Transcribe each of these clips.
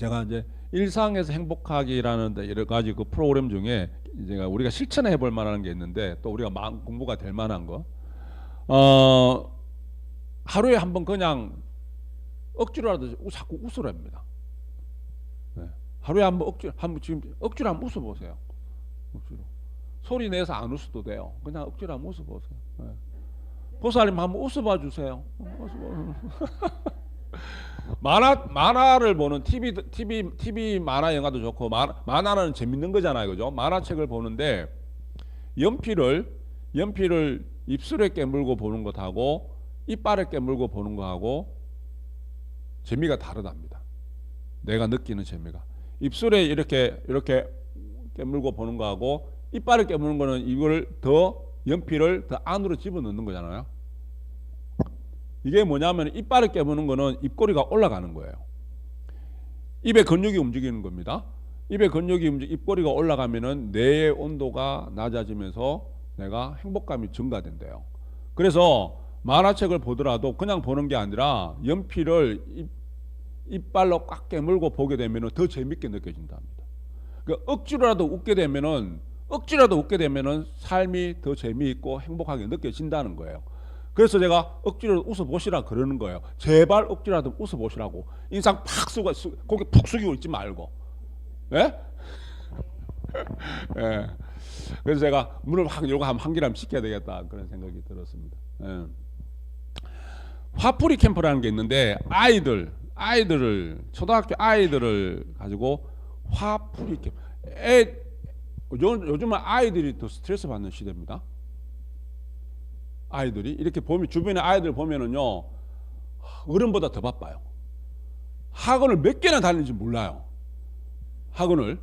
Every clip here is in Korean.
제가 이제 일상에서 행복하기라는 데 여러 가지 그 프로그램 중에 제가 우리가 실천해 볼 만한 게 있는데 또 우리가 마음 공부가 될 만한 거. 어 하루에 한 번 그냥 억지로라도 우- 자꾸 웃으랍니다. 네. 하루에 한 번 억지 한번 지금 억지로 한번 웃어 보세요. 억지로 소리 내서 안 웃어도 돼요. 그냥 억지로 한번 웃어 보세요. 네. 보살님 한번 웃어 봐 주세요. 웃어 봐. 만화 만화를 보는 TV TV TV 만화 영화도 좋고 만, 만화는 재밌는 거잖아요, 그죠? 만화책을 보는데 연필을 연필을 입술에 깨물고 보는 것하고 이빨에 깨물고 보는 거하고 재미가 다르답니다. 내가 느끼는 재미가 입술에 이렇게 이렇게 깨물고 보는 거하고 이빨을 깨무는 거는 이걸 더 연필을 더 안으로 집어넣는 거잖아요. 이게 뭐냐면 이빨을 깨무는 거는 입꼬리가 올라가는 거예요. 입의 근육이 움직이는 겁니다. 입의 근육이 움직 입꼬리가 올라가면은 뇌의 온도가 낮아지면서 내가 행복감이 증가된대요. 그래서 만화책을 보더라도 그냥 보는 게 아니라 연필을 입, 이빨로 꽉 깨물고 보게 되면은 더 재밌게 느껴진답니다. 그 억지로라도 웃게 되면은 억지라도 웃게 되면은 삶이 더 재미있고 행복하게 느껴진다는 거예요. 그래서 제가 억지로 웃어 보시라 그러는 거예요. 제발 억지라도 웃어 보시라고. 인상 팍 쓰고 수- 고개 푹 숙이고 있지 말고. 예? 예. 그래서 제가 문을 확 열고 한 한 기람 시켜야 되겠다 그런 생각이 들었습니다. 예. 화풀이 캠프라는 게 있는데 아이들 아이들을 초등학교 아이들을 가지고 화풀이 캠프. 애, 요, 요즘은 아이들이 더 스트레스 받는 시대입니다. 아이들이 이렇게 보면 주변에 아이들 보면은요 어른보다 더 바빠요. 학원을 몇 개나 다니는지 몰라요. 학원을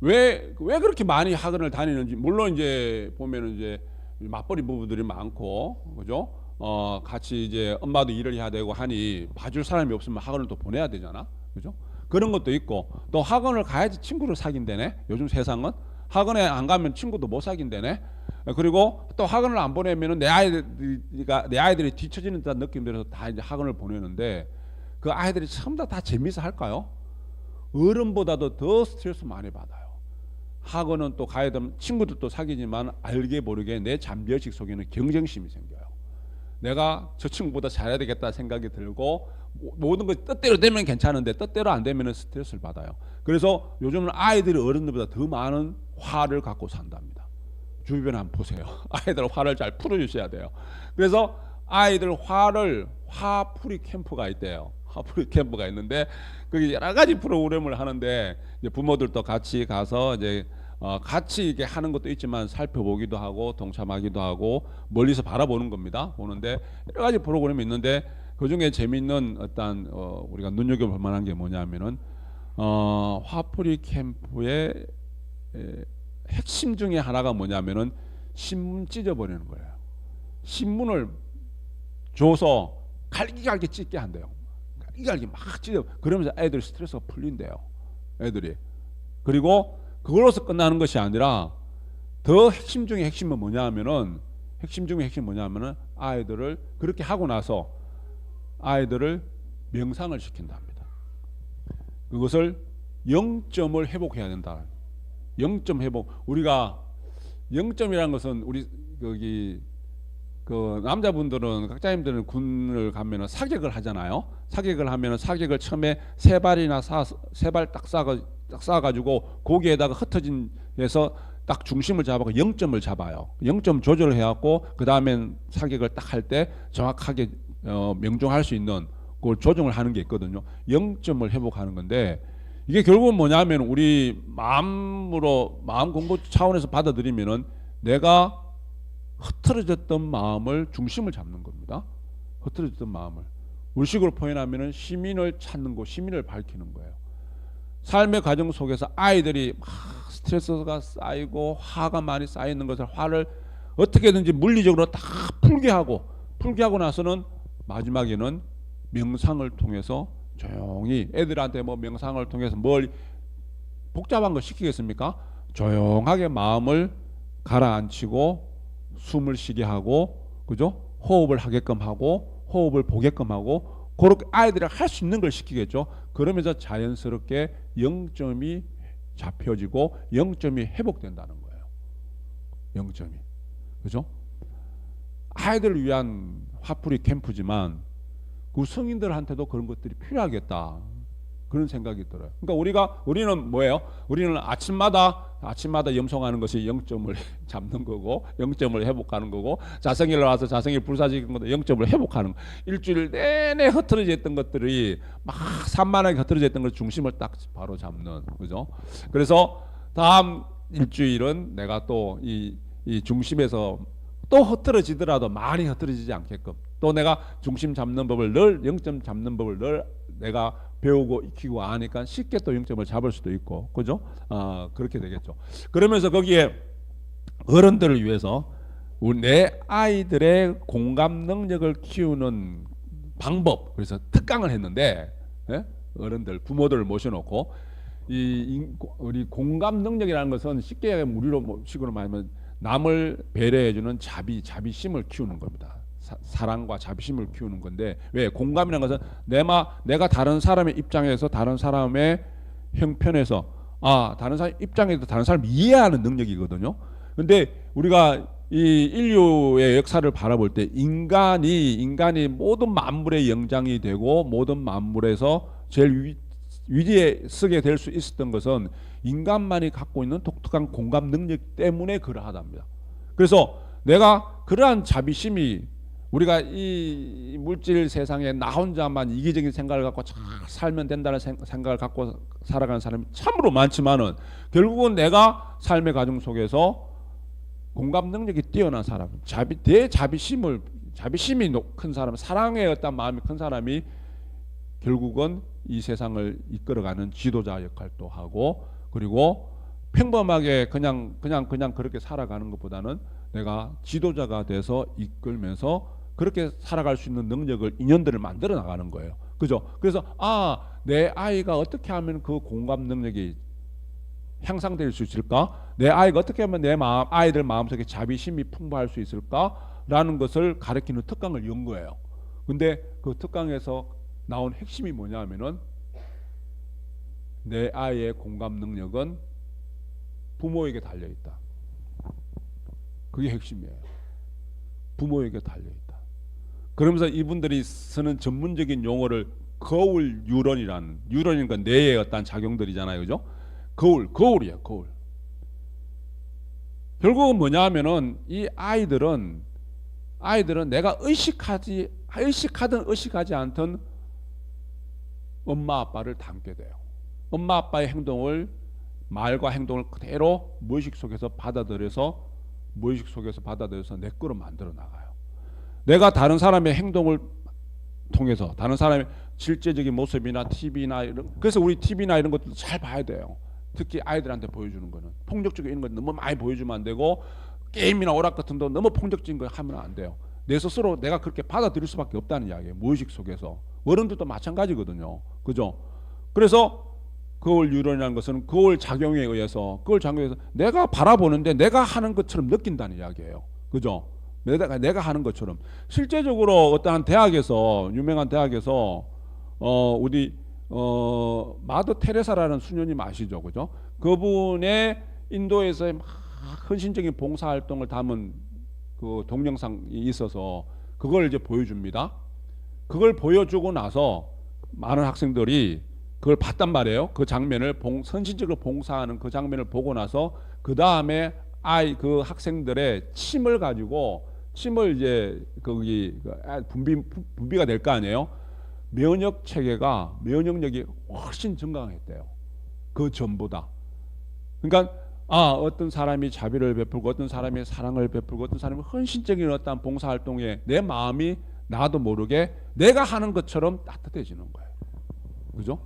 왜 왜 그렇게 많이 학원을 다니는지 물론 이제 보면은 이제 맞벌이 부부들이 많고 그죠? 어 같이 이제 엄마도 일을 해야 되고 하니 봐줄 사람이 없으면 학원을 또 보내야 되잖아. 그죠? 그런 것도 있고 또 학원을 가야지 친구를 사귄다네. 요즘 세상은 학원에 안 가면 친구도 못 사귄다네. 그리고 또 학원을 안 보내면은 내 아이들이가 내 아이들이 뒤처지는 듯한 느낌 들어서 다 이제 학원을 보내는데 그 아이들이 전부 다, 다 재미있어 할까요? 어른보다도 더 스트레스 많이 받아요. 학원은 또 가야 되면 친구들도 사귀지만 알게 모르게 내 잠재의식 속에는 경쟁심이 생겨요. 내가 저 친구보다 잘해야 되겠다 생각이 들고 모- 모든 것이 뜻대로 되면 괜찮은데 뜻대로 안 되면 스트레스를 받아요. 그래서 요즘은 아이들이 어른들보다 더 많은 화를 갖고 산답니다. 주변에 한번 보세요. 아이들 화를 잘 풀어주셔야 돼요. 그래서 아이들 화를 화풀이 캠프가 있대요. 화풀이 캠프가 있는데 거기 여러 가지 프로그램을 하는데 부모들도 같이 가서 이제 어, 같이 이게 하는 것도 있지만 살펴보기도 하고 동참하기도 하고 멀리서 바라보는 겁니다. 보는데 여러 가지 프로그램이 있는데 그 중에 재미있는 어떤 어, 우리가 눈여겨볼 만한 게 뭐냐면은 어, 화풀이 캠프의 에, 핵심 중에 하나가 뭐냐면은 신문 찢어버리는 거예요. 신문을 줘서 갈기갈기 찢게 한대요. 갈기갈기 막 찢어. 그러면서 애들 스트레스가 풀린대요. 애들이. 그리고 그걸로서 끝나는 것이 아니라 더 핵심 중에 핵심은 뭐냐면은 핵심 중에 핵심 뭐냐면은 아이들을 그렇게 하고 나서 아이들을 명상을 시킨답니다. 그것을 0점을 회복해야 된다. 0점 회복. 우리가 0점이라는 것은 우리 거기 그 남자분들은 각자님들은 군을 가면은 사격을 하잖아요. 사격을 하면은 사격을 처음에 세 발이나 사세발 딱 쏴가 딱 쏴가지고 고기에다가 흩어진 해서 딱 중심을 잡아서 0점을 잡아요. 0점 조절을 해갖고 그 다음엔 사격을 딱 할 때 정확하게 어, 명중할 수 있는 그걸 조정을 하는 게 있거든요. 0점을 회복하는 건데 이게 결국은 뭐냐면 우리 마음으로 마음 공부 차원에서 받아들이면은 내가 흐트러졌던 마음을 중심을 잡는 겁니다. 흐트러졌던 마음을 우리식으로 표현하면은 시민을 찾는 거, 시민을 밝히는 거예요. 삶의 과정 속에서 아이들이 막 스트레스가 쌓이고 화가 많이 쌓이는 것을 화를 어떻게든지 물리적으로 다 풀게 하고 풀게 하고 나서는 마지막에는 명상을 통해서 조용히 애들한테 뭐 명상을 통해서 뭘 복잡한 거 시키겠습니까? 조용하게 마음을 가라앉히고 숨을 쉬게 하고 그죠? 호흡을 하게끔 하고 호흡을 보게끔 하고 그렇게 아이들이 할 수 있는 걸 시키겠죠. 그러면서 자연스럽게 0점이 잡혀지고 0점이 회복된다는 거예요. 0점이. 그죠? 아이들을 위한 화풀이 캠프지만 그 성인들한테도 그런 것들이 필요하겠다. 그런 생각이 들어요. 그러니까 우리가 우리는 뭐예요? 우리는 아침마다 아침마다 염송하는 것이 0점을 잡는 거고 0점을 회복하는 거고 자성일 와서 자성일 불사지는 것도 0점을 회복하는 거. 일주일 내내 흐트러져 있던 것들이 막 산만하게 흐트러져 있던 걸 중심을 딱 바로 잡는 그죠? 그래서 다음 일주일은 내가 또이 이 중심에서 또 흐트러지더라도 많이 흐트러지지 않게끔 또 내가 중심 잡는 법을 늘 0점 잡는 법을 늘 내가 배우고 익히고 아니까 쉽게 또 0점을 잡을 수도 있고 그죠? 아 그렇게 되겠죠. 그러면서 거기에 어른들을 위해서 우리 내 아이들의 공감 능력을 키우는 방법 그래서 특강을 했는데 예? 어른들 부모들을 모셔놓고 이 인- 우리 공감 능력이라는 것은 쉽게 우리로 뭐 식으로 말하면 남을 배려해주는 자비 자비심을 키우는 겁니다. 사, 사랑과 자비심을 키우는 건데 왜 공감이라는 것은 내마 내가 다른 사람의 입장에서 다른 사람의 형편에서 아 다른 사람 입장에서 다른 사람 을 이해하는 능력이거든요. 근데 우리가 이 인류의 역사를 바라볼 때 인간이 인간이 모든 만물의 영장이 되고 모든 만물에서 제일 위, 위기에 쓰게 될 수 있었던 것은 인간만이 갖고 있는 독특한 공감 능력 때문에 그러하답니다. 그래서 내가 그러한 자비심이 우리가 이 물질 세상에 나 혼자만 이기적인 생각을 갖고 잘 살면 된다는 생- 생각을 갖고 살아가는 사람이 참으로 많지만은 결국은 내가 삶의 과정 속에서 공감 능력이 뛰어난 사람, 자비 대자비심을 자비심이 높- 큰 사람, 사랑의 어떤 마음이 큰 사람이 결국은 이 세상을 이끌어가는 지도자 역할도 하고 그리고 평범하게 그냥 그냥 그냥 그렇게 살아가는 것보다는 내가 지도자가 돼서 이끌면서 그렇게 살아갈 수 있는 능력을 인연들을 만들어 나가는 거예요. 그죠? 그래서 아, 내 아이가 어떻게 하면 그 공감 능력이 향상될 수 있을까? 내 아이가 어떻게 하면 내 마음 아이들 마음속에 자비심이 풍부할 수 있을까라는 것을 가르치는 특강을 연 거예요. 근데 그 특강에서 나온 핵심이 뭐냐면은 내 아이의 공감 능력은 부모에게 달려 있다. 그게 핵심이에요. 부모에게 달려 있다. 그러면서 이분들이 쓰는 전문적인 용어를 거울 유런이라는 유런인 건 뇌의 어떤 작용들이잖아요, 그죠? 거울, 거울이에요, 거울. 결국은 뭐냐면은 이 아이들은 아이들은 내가 의식하지 의식하든 의식하지 않든 엄마 아빠를 닮게 돼요. 엄마 아빠의 행동을 말과 행동을 그대로 무의식 속에서 받아들여서 무의식 속에서 받아들여서 내 거로 만들어 나가요. 내가 다른 사람의 행동을 통해서 다른 사람의 실제적인 모습이나 TV나 이런 그래서 우리 TV나 이런 것도 잘 봐야 돼요. 특히 아이들한테 보여주는 거는 폭력적인 이런 거 너무 많이 보여주면 안 되고 게임이나 오락 같은 거 너무 폭력적인 거 하면 안 돼요. 내 스스로 내가 그렇게 받아들일 수밖에 없다는 이야기예요. 무의식 속에서 어른들도 마찬가지거든요. 그죠? 그래서 거울 유론이라는 것은 거울 작용에 의해서 거울 작용에 의해서 내가 바라보는데 내가 하는 것처럼 느낀다는 이야기예요. 그죠? 내가 내가 하는 것처럼 실제적으로 어떠한 대학에서 유명한 대학에서 어 우리 어 마더 테레사라는 수녀님 아시죠? 그죠? 그분의 인도에서의 막 헌신적인 봉사 활동을 담은 그 동영상이 있어서 그걸 이제 보여줍니다. 그걸 보여주고 나서 많은 학생들이 그걸 봤단 말이에요. 그 장면을 봉, 선신적으로 봉사하는 그 장면을 보고 나서 그 다음에 아이 그 학생들의 침을 가지고 침을 이제 거기 그 아, 분비 분비가 될 거 아니에요. 면역 체계가 면역력이 훨씬 증강했대요. 그 전보다. 그러니까 아 어떤 사람이 자비를 베풀고 어떤 사람이 사랑을 베풀고 어떤 사람이 헌신적인 어떤 봉사 활동에 내 마음이 나도 모르게 내가 하는 것처럼 따뜻해지는 거예요. 그죠?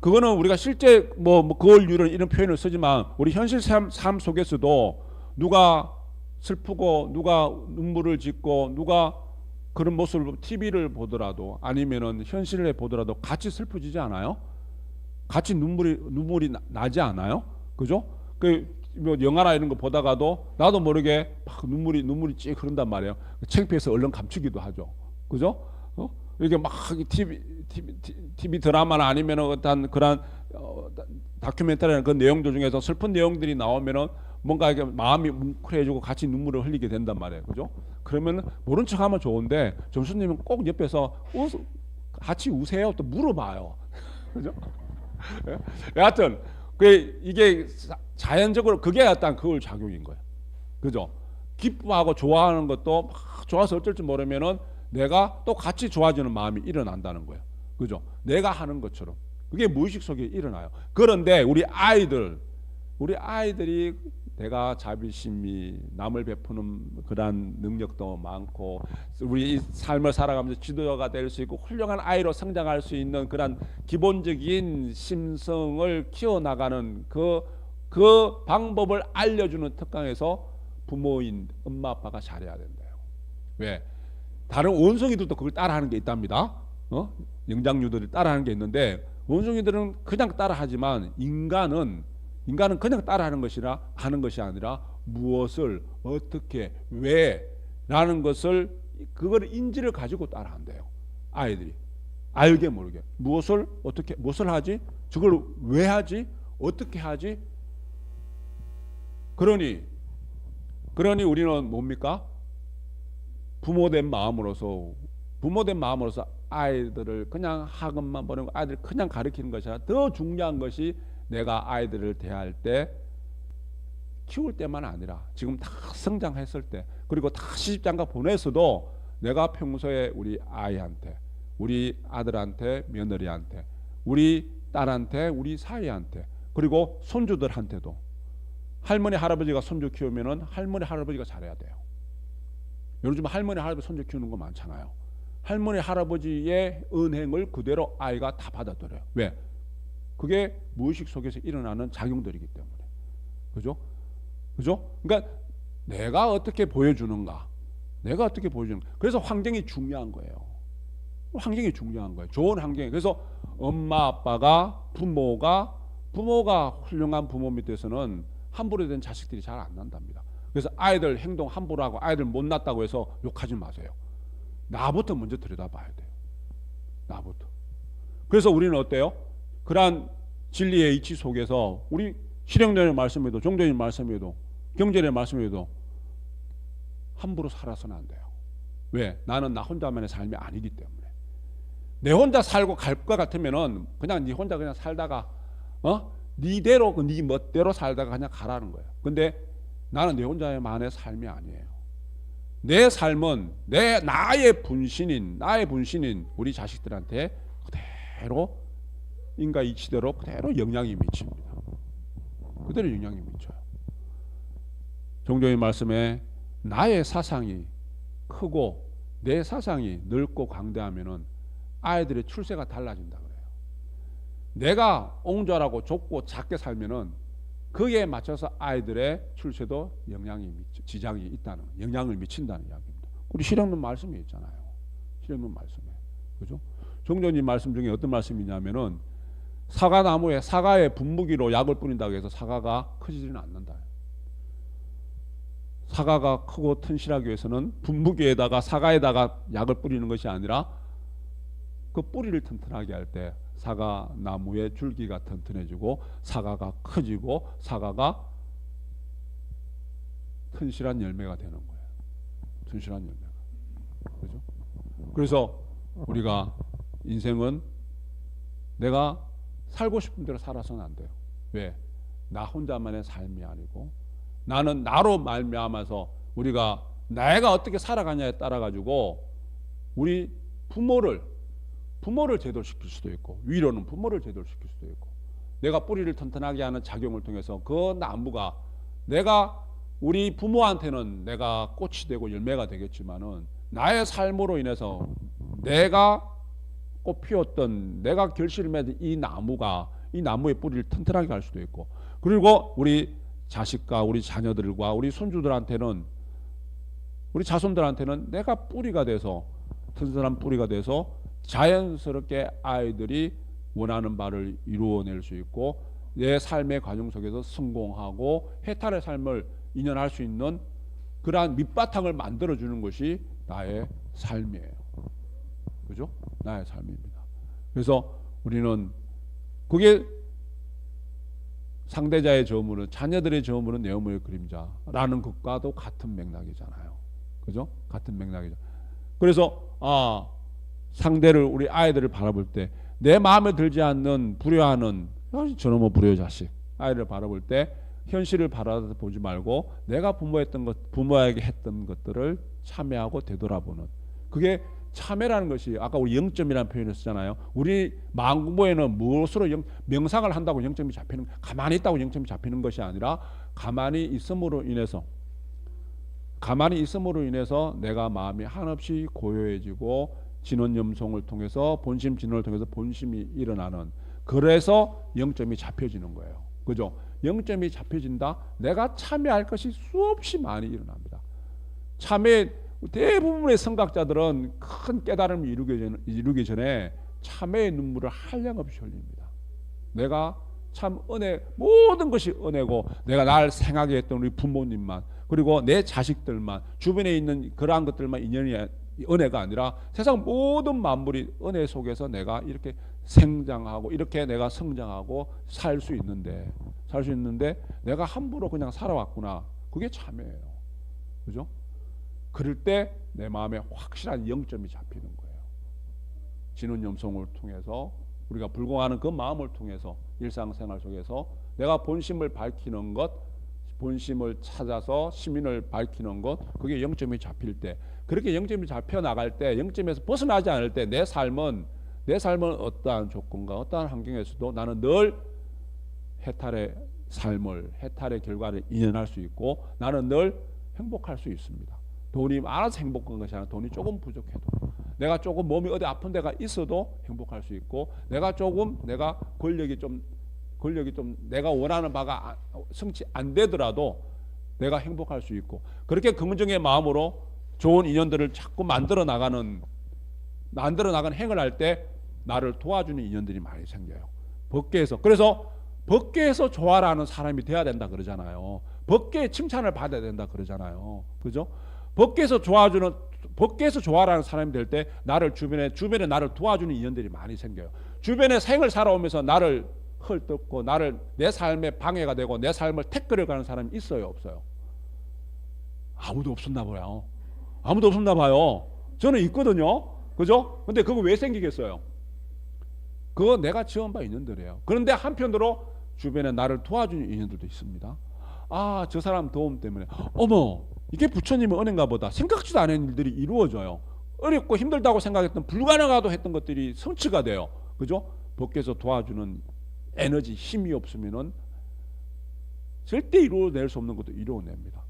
그거는 우리가 실제 뭐, 뭐 거울 유런 이런 표현을 쓰지만 우리 현실 삶, 삶 속에서도 누가 슬프고 누가 눈물을 짓고 누가 그런 모습을 TV를 보더라도 아니면은 현실을 보더라도 같이 슬퍼지지 않아요? 같이 눈물이 눈물이 나, 나지 않아요? 그죠? 그 뭐 영화나 이런 거 보다가도 나도 모르게 막 눈물이 눈물이 찌 흐른단 말이에요. 창피해서 얼른 감추기도 하죠. 그죠? 어? 이렇게 막 TV, TV, TV 드라마나 아니면은 어떤 그런 어, 다큐멘터리나 그 내용들 중에서 슬픈 내용들이 나오면은 뭔가 이렇게 마음이 뭉클해지고 같이 눈물을 흘리게 된단 말이에요. 그죠? 그러면 모른 척하면 좋은데 점수님은 꼭 옆에서 웃, 같이 우세요. 또 물어봐요. 그죠? 예? 여하튼 그 이게 자- 자연적으로 그게 약간 그걸 작용인 거예요. 그죠? 기뻐하고 좋아하는 것도 막 좋아서 어쩔 줄 모르면은 내가 또 같이 좋아지는 마음이 일어난다는 거예요. 그죠? 내가 하는 것처럼 그게 무의식 속에 일어나요. 그런데 우리 아이들 우리 아이들이 내가 자비심이 남을 베푸는 그러한 능력도 많고 우리 이 삶을 살아가면서 지도자가 될 수 있고 훌륭한 아이로 성장할 수 있는 그런 기본적인 심성을 키워나가는 그, 그 방법을 알려주는 특강에서 부모인 엄마 아빠가 잘해야 된대요. 왜? 다른 원숭이들도 그걸 따라하는 게 있답니다. 어? 영장류들이 따라하는 게 있는데 원숭이들은 그냥 따라하지만 인간은 인간은 그냥 따라하는 것이라 하는 것이 아니라 무엇을 어떻게 왜라는 것을 그걸 인지를 가지고 따라한대요. 아이들이. 알게 모르게. 무엇을 어떻게 무엇을 하지? 저걸 왜 하지? 어떻게 하지? 그러니 그러니 우리는 뭡니까? 부모된 마음으로서 부모된 마음으로서 아이들을 그냥 학업만 보내고 아이들 그냥 가르치는 것이 아니라 더 중요한 것이 내가 아이들을 대할 때 키울 때만 아니라 지금 다 성장했을 때 그리고 다 시집장가 보내서도 내가 평소에 우리 아이한테 우리 아들한테 며느리한테 우리 딸한테 우리 사이한테 그리고 손주들한테도 할머니 할아버지가 손주 키우면은 할머니 할아버지가 잘해야 돼요. 요즘 할머니 할아버지 손주 키우는 거 많잖아요. 할머니 할아버지의 은행을 그대로 아이가 다 받아들여요. 왜? 그게 무의식 속에서 일어나는 작용들이기 때문에. 그죠? 그죠? 그러니까 내가 어떻게 보여주는가? 내가 어떻게 보여주는가? 그래서 환경이 중요한 거예요. 환경이 중요한 거예요. 좋은 환경. 그래서 엄마 아빠가 부모가 부모가 훌륭한 부모 밑에서는 함부로 된 자식들이 잘 안 난답니다. 그래서 아이들 행동 함부로 하고 아이들 못났다고 해서 욕하지 마세요. 나부터 먼저 들여다봐야 돼요. 나부터. 그래서 우리는 어때요? 그러한 진리의 이치 속에서 우리 실행전의 말씀에도 종전의 말씀에도 경전의 말씀에도 함부로 살아서는 안 돼요. 왜? 나는 나 혼자만의 삶이 아니기 때문에. 내 혼자 살고 갈 것 같으면은 그냥 네 혼자 그냥 살다가 어? 네대로 그네 멋대로 살다가 그냥 가라는 거예요. 근데 나는 내 혼자만의 삶이 아니에요. 내 삶은 내 나의 분신인 나의 분신인 우리 자식들한테 그대로 인가 이치대로 그대로 영향이 미칩니다. 그대로 영향이 미쳐요. 종교의 말씀에 나의 사상이 크고 내 사상이 넓고 광대하면은 아이들의 출세가 달라진다 그래요. 내가 옹졸하고 좁고 작게 살면은 그에 맞춰서 아이들의 출세도 영향이 미치, 지장이 있다는 영향을 미친다는 이야기입니다. 우리 실행론 말씀이 있잖아요. 실행론 말씀에 그죠? 종전님 말씀 중에 어떤 말씀이냐면은 사과 나무에 사과의 분무기로 약을 뿌린다고 해서 사과가 커지지는 않는다. 사과가 크고 튼실하기 위해서는 분무기에다가 사과에다가 약을 뿌리는 것이 아니라 그 뿌리를 튼튼하게 할 때 사과 나무의 줄기가 튼튼해지고 사과가 커지고 사과가 튼실한 열매가 되는 거예요. 튼실한 열매가. 그죠? 그래서 우리가 인생은 내가 살고 싶은 대로 살아서는 안 돼요. 왜? 나 혼자만의 삶이 아니고 나는 나로 말미암아서 우리가 내가 어떻게 살아가냐에 따라 가지고 우리 부모를 부모를 제도시킬 수도 있고 위로는 부모를 제도시킬 수도 있고 내가 뿌리를 튼튼하게 하는 작용을 통해서 그 나무가 내가 우리 부모한테는 내가 꽃이 되고 열매가 되겠지만은 나의 삶으로 인해서 내가 꽃 피웠던 내가 결실을 맺은 이 나무가 이 나무의 뿌리를 튼튼하게 할 수도 있고 그리고 우리 자식과 우리 자녀들과 우리 손주들한테는 우리 자손들한테는 내가 뿌리가 돼서 튼튼한 뿌리가 돼서 자연스럽게 아이들이 원하는 바를 이루어낼 수 있고 내 삶의 과정 속에서 성공하고 해탈의 삶을 인연할 수 있는 그러한 밑바탕을 만들어 주는 것이 나의 삶이에요. 그죠? 나의 삶입니다. 그래서 우리는 그게 상대자의 저물은 자녀들의 저물은 내 어머니의 그림자라는 것과도 같은 맥락이잖아요. 그죠? 같은 맥락이죠. 그래서 아 상대를 우리 아이들을 바라볼 때 내 마음에 들지 않는 불효하는 아, 저놈의 불효 자식 아이를 바라볼 때 현실을 바라보지 말고 내가 부모했던 것 부모에게 했던 것들을 참여하고 되돌아보는 그게 참회라는 것이 아까 우리 영점이라는 표현을 쓰잖아요. 우리 마음 공부에는 무엇으로 영, 명상을 한다고 영점이 잡히는 가만히 있다고 영점이 잡히는 것이 아니라 가만히 있음으로 인해서 가만히 있음으로 인해서 내가 마음이 한없이 고요해지고 진원 염송을 통해서 본심 진원을 통해서 본심이 일어나는 그래서 영점이 잡혀지는 거예요. 그죠? 영점이 잡혀진다. 내가 참여할 것이 수없이 많이 일어납니다. 참회 대부분의 성각자들은 큰 깨달음을 이루기, 전, 이루기 전에 참회의 눈물을 한량없이 흘립니다. 내가 참 은혜 모든 것이 은혜고 내가 날 생하게 했던 우리 부모님만 그리고 내 자식들만 주변에 있는 그러한 것들만 인연이 은혜가 아니라 세상 모든 만물이 은혜 속에서 내가 이렇게 생장하고 이렇게 내가 성장하고 살 수 있는데 살 수 있는데 내가 함부로 그냥 살아왔구나. 그게 참회예요. 그죠 그럴 때 내 마음에 확실한 영점이 잡히는 거예요 진원 염송을 통해서 우리가 불공하는 그 마음을 통해서 일상생활 속에서 내가 본심을 밝히는 것 본심을 찾아서 시민을 밝히는 것 그게 영점이 잡힐 때 그렇게 영점이 잡혀 나갈 때 영점에서 벗어나지 않을 때 내 삶은 내 삶은 어떠한 조건과 어떠한 환경에서도 나는 늘 해탈의 삶을 해탈의 결과를 이겨낼 수 있고 나는 늘 행복할 수 있습니다. 돈이 많아서 행복한 것이 아니라 돈이 조금 부족해도 내가 조금 몸이 어디 아픈 데가 있어도 행복할 수 있고 내가 조금 내가 권력이 좀 권력이 좀 내가 원하는 바가 성취 안 되더라도 내가 행복할 수 있고 그렇게 긍정의 마음으로 좋은 인연들을 자꾸 만들어 나가는 만들어 나가는 행을 할 때 나를 도와주는 인연들이 많이 생겨요. 법계에서 그래서 법계에서 좋아라는 사람이 돼야 된다 그러잖아요. 법계의 칭찬을 받아야 된다 그러잖아요. 그죠? 법계에서 좋아주는 법계에서 좋아라는 사람이 될 때 나를 주변에 주변에 나를 도와주는 인연들이 많이 생겨요. 주변에 생을 살아오면서 나를 헐뜯고 나를 내 삶에 방해가 되고 내 삶을 태클을 가는 사람이 있어요, 없어요? 아무도 없었나 봐요. 아무도 없었나 봐요. 저는 있거든요. 그죠? 근데 그거 왜 생기겠어요? 그거 내가 지은 바 인연들이에요. 그런데 한편으로 주변에 나를 도와주는 인연들도 있습니다. 아, 저 사람 도움 때문에 어머, 이게 부처님의 은혜인가 보다. 생각지도 않은 일들이 이루어져요. 어렵고 힘들다고 생각했던 불가능하도 했던 것들이 성취가 돼요. 그죠? 법께서 도와주는 에너지, 힘이 없으면은 절대 이루어낼 수 없는 것도 이루어냅니다.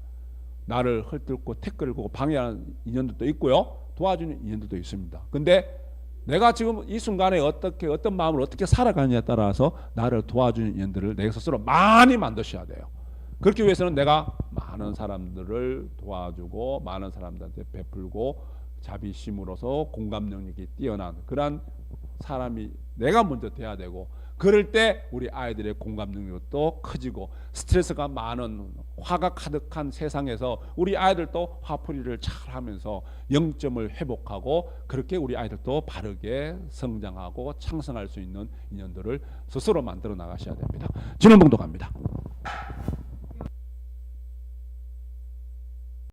나를 헐뜯고 태클고 방해하는 인연들도 있고요. 도와주는 인연들도 있습니다. 근데 내가 지금 이 순간에 어떻게 어떤 마음을 어떻게 살아가느냐에 따라서 나를 도와주는 인연들을 내 스스로 많이 만드셔야 돼요. 그렇기 위해서는 내가 많은 사람들을 도와주고 많은 사람들한테 베풀고 자비심으로서 공감 능력이 뛰어난 그러한 사람이 내가 먼저 돼야 되고 그럴 때 우리 아이들의 공감 능력도 커지고 스트레스가 많은 화가 가득한 세상에서 우리 아이들도 화풀이를 잘 하면서 영점을 회복하고 그렇게 우리 아이들도 바르게 성장하고 창성할 수 있는 인연들을 스스로 만들어 나가셔야 됩니다. 진원봉도 갑니다.